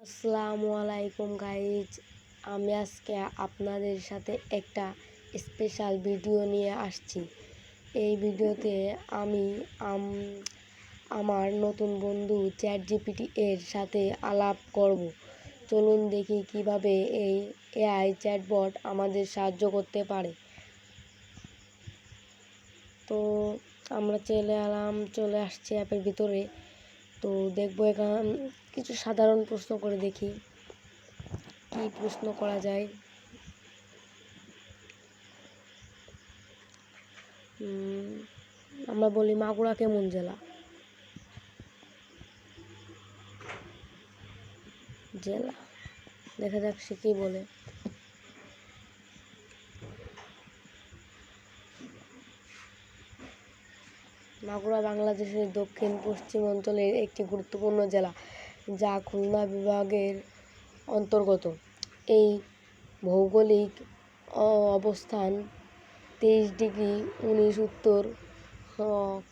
আসসালামু আলাইকুম গাইজ আমি আজকে আপনাদের সাথে একটা স্পেশাল ভিডিও নিয়ে আসছি। এই ভিডিওতে আমি, আম- আমার নতুন বন্ধু চ্যাট জিপিটি এর সাথে আলাপ করব। চলুন দেখি কীভাবে এই এআই চ্যাটবট আমাদের সাহায্য করতে পারে। তো আমরা চলে এলাম, চলে আসছি অ্যাপের ভিতরে। তো দেখব এখান কিছু সাধারণ প্রশ্ন করে দেখি। কি প্রশ্ন করা যায়? আমরা বলি মাগুরা কেমন জেলা? জেলা। দেখা যাক সে কি বলে। মাগুরা বাংলাদেশের দক্ষিণ পশ্চিম অঞ্চলের একটি গুরুত্বপূর্ণ জেলা, যা খুলনা বিভাগের অন্তর্গত। এই ভৌগোলিক অবস্থান তেইশ ডিগ্রি উনিশ উত্তর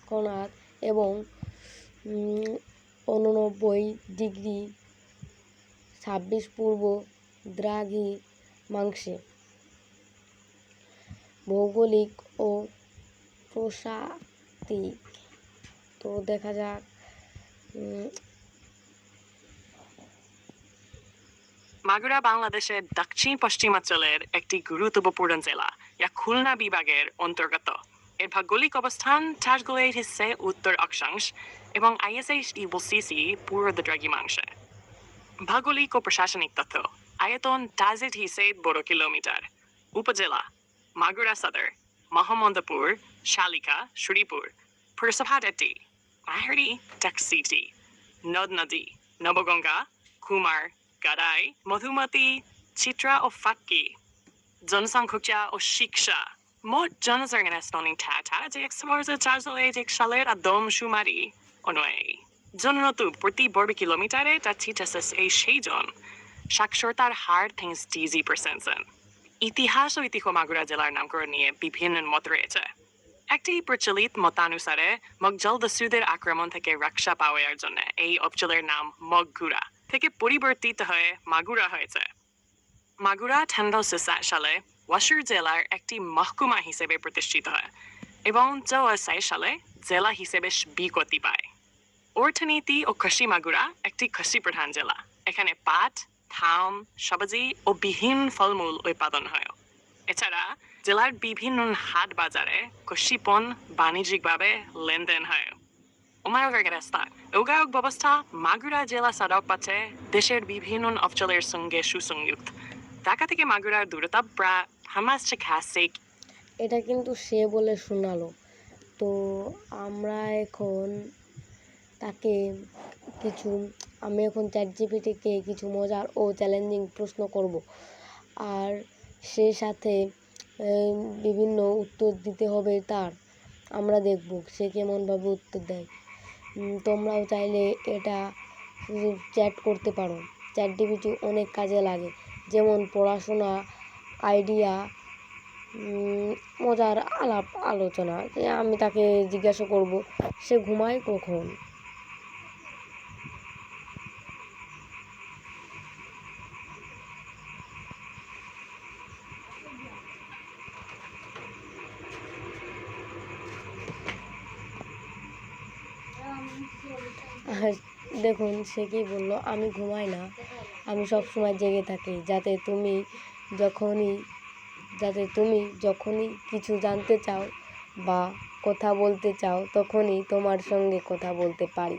কোণাত এবং উননব্বই ডিগ্রি ছাব্বিশ পূর্ব দ্রাঘি মাংসে। ভৌগোলিক ও প্রসাতিক তো দেখা যাক মাগুরা বাংলাদেশের দক্ষিণ পশ্চিমাঞ্চলের একটি গুরুত্বপূর্ণ জেলা, যা খুলনা বিভাগের অন্তর্গত। এর ভৌগোলিক অবস্থান চাষগুলির হিসে উত্তর অক্ষাংশ এবং আইএসএইচ ইবলসিসি পূর্ব দ্রাঘিমাংশে। ভৌগোলিক ও প্রশাসনিক তথ্য, আয়তন টাজেট হিসে বড় কিলোমিটার। উপজেলা, মাগুরা সদর মহামন্দপুর শ্রীপুর পুরসভাটি মাহারি ট্যাক্সিটি নদ নদী নবগঙ্গা কুমার গারাই মধুমতি চিত্রা ও ফাক্কি জনসংখ্যা ও শিক্ষা মোট জনসংখ্যাস্তনিং ঠাঠা যে একশো চারশো এক সালের আদম সুমারি অনুযায়ী জননত প্রতি বর্গ কিলোমিটারে তা চিটাসেস এই সেই জন সাক্ষরতার হার থিংস ডিজি পার্সেন্ট ইতিহাস ও ইতিহ মাগুরা জেলার নামকরণ নিয়ে বিভিন্ন মত রয়েছে একটি প্রচলিত মতানুসারে মগজল দস্যুদের আক্রমণ থেকে রক্ষা পাওয়ার জন্য এই অঞ্চলের নাম মগগুরা থেকে পরিবর্তিত হয়ে মাগুরা হয়েছে। মাগুরা ঠান্ডাশো সালে ওয়াশুর জেলার একটি মহকুমা হিসেবে প্রতিষ্ঠিত হয় এবং চৌসাই সালে জেলা হিসেবে বিকতি পায়। অর্থনীতি ও কৃষি মাগুরা একটি কৃষি প্রধান জেলা। এখানে পাট থাম সবজি ও বিহীন ফলমূল উৎপাদন হয়। এছাড়া জেলার বিভিন্ন হাট বাজারে পণ্য বাণিজ্যিকভাবে লেনদেন হয়। উমায়কের রাস্তা। যোগাযোগ ব্যবস্থা মাগুরা জেলা সড়ক পথে দেশের বিভিন্ন অঞ্চলের সঙ্গে সুসংযুক্ত। ঢাকা থেকে মাগুরার দূরত্ব প্রায় হামাস খাসে এটা কিন্তু সে বলে শোনালো। তো আমরা এখন তাকে কিছু, আমি এখন চ্যাট জিপিটিকে কিছু মজার ও চ্যালেঞ্জিং প্রশ্ন করব। আর সে সাথে বিভিন্ন উত্তর দিতে হবে তার। আমরা দেখব সে কেমনভাবে উত্তর দেয়। তোমরাও চাইলে এটা চ্যাট করতে পারো। চ্যাট জিপিটি অনেক কাজে লাগে। যেমন পড়াশোনা, আইডিয়া মজার আলাপ আলোচনা। যে আমি তাকে জিজ্ঞাসা করব, সে ঘুমায় কখন? দেখুন, সে কি বলল? আমি ঘুমাই না। আমি সব সময় জেগে থাকি, যাতে তুমি যখনই, যাতে তুমি যখনই কিছু জানতে চাও বা কথা বলতে চাও, তখনই তোমার সঙ্গে কথা বলতে পারি।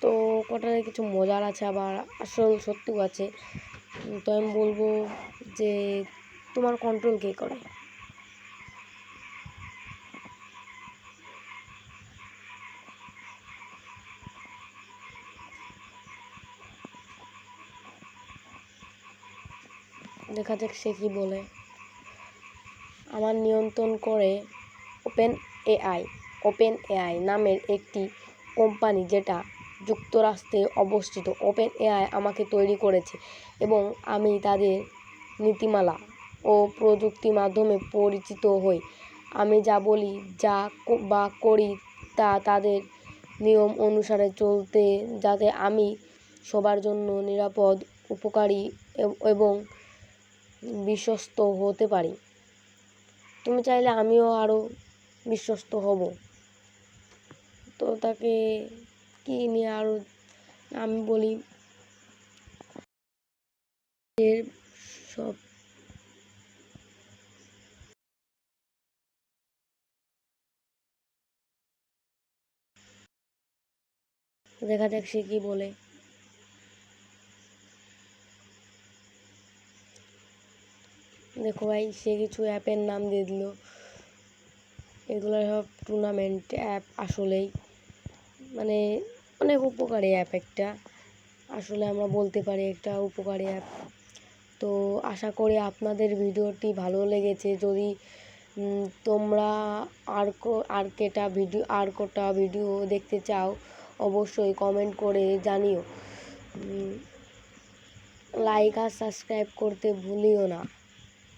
তো কটারে কিছু মজার আছে আবার, আসল সত্যিও আছে। তো আমি বলব যে, তোমার কন্ট্রোল কে করে? দেখা যাক সে কি বলে। আমার নিয়ন্ত্রণ করে ওপেন এআই। ওপেন এআই নামের একটি কোম্পানি যেটা যুক্তরাষ্ট্রে অবস্থিত। ওপেন এআই আমাকে তৈরি করেছে এবং আমি তাদের নীতিমালা ও প্রযুক্তি মাধ্যমে পরিচিত হই। আমি যা বলি, যা বা করি তা তাদের নিয়ম অনুসারে চলতে যাতে আমি সবার জন্য নিরাপদ, উপকারী এবং বিশ্বস্ত হতে পারি। তুমি চাইলে আমিও আরও বিশ্বস্ত হব। তো তাকে কি নিয়ে আরও আমি বলি সব দেখা যাক সে কি বলে। দেখো ভাই, সে কিছু অ্যাপের নাম দিয়ে দিল। এগুলো সব টুর্নামেন্ট অ্যাপ আসলেই। মানে অনেক উপকারী অ্যাপ একটা। আসলে আমরা বলতে পারি একটা উপকারী অ্যাপ তো আশা করি আপনাদের ভিডিওটি ভালো লেগেছে। যদি তোমরা আর আর কেটা ভিডিও আর কোটা ভিডিও দেখতে চাও, অবশ্যই কমেন্ট করে জানিও। লাইক আর সাবস্ক্রাইব করতে ভুলিও না।